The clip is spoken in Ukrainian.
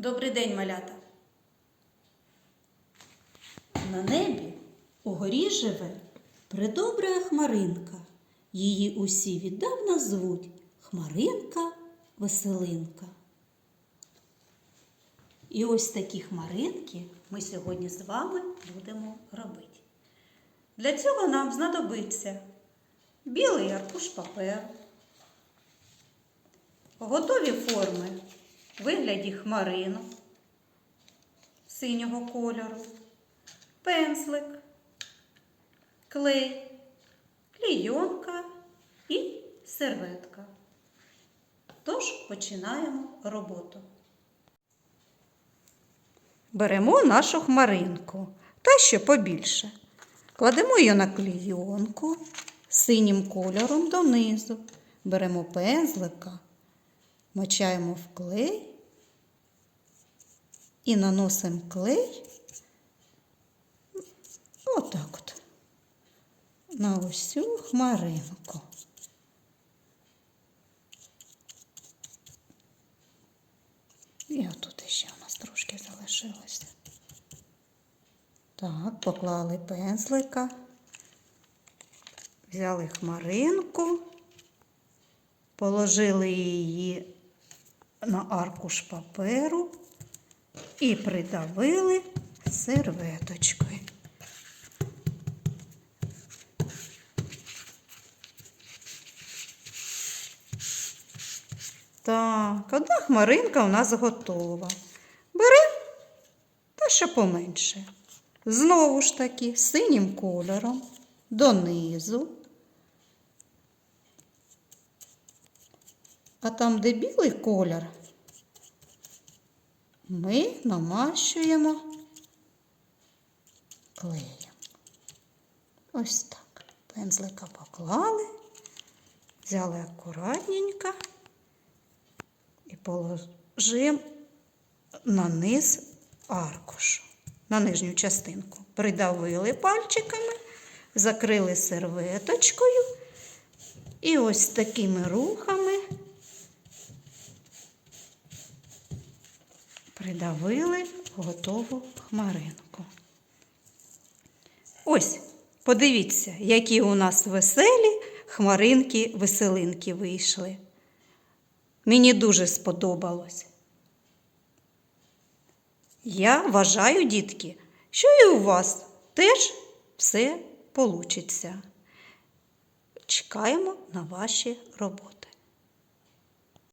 Добрий день, малята. На небі угорі живе придобра хмаринка. Її усі віддавна звуть Хмаринка Веселинка. І ось такі хмаринки ми сьогодні з вами будемо робити. Для цього нам знадобиться білий аркуш паперу, готові форми вигляді хмаринок синього кольору, пензлик, клей, клійонка і серветка. Тож починаємо роботу. Беремо нашу хмаринку та ще побільше. Кладемо її на клійонку синім кольором донизу. Беремо пензлика, мочаємо в клей і наносимо клей отак от на усю хмаринку. І отут ще у нас трошки залишилося. Так, поклали пензлика, взяли хмаринку, положили її на аркуш паперу і придавили серветочкою. Так, одна хмаринка у нас готова. Беремо та ще поменше. Знову ж таки, синім кольором донизу. А там, де білий колір, ми намащуємо клеєм. Ось так. Пензлика поклали, взяли акуратненько і положимо на низ аркушу, на нижню частинку. Придавили пальчиками, закрили серветочкою і ось такими рухами придавили готову хмаринку. Ось, подивіться, які у нас веселі хмаринки-веселинки вийшли. Мені дуже сподобалось. Я вважаю, дітки, що і у вас теж все получиться. Чекаємо на ваші роботи.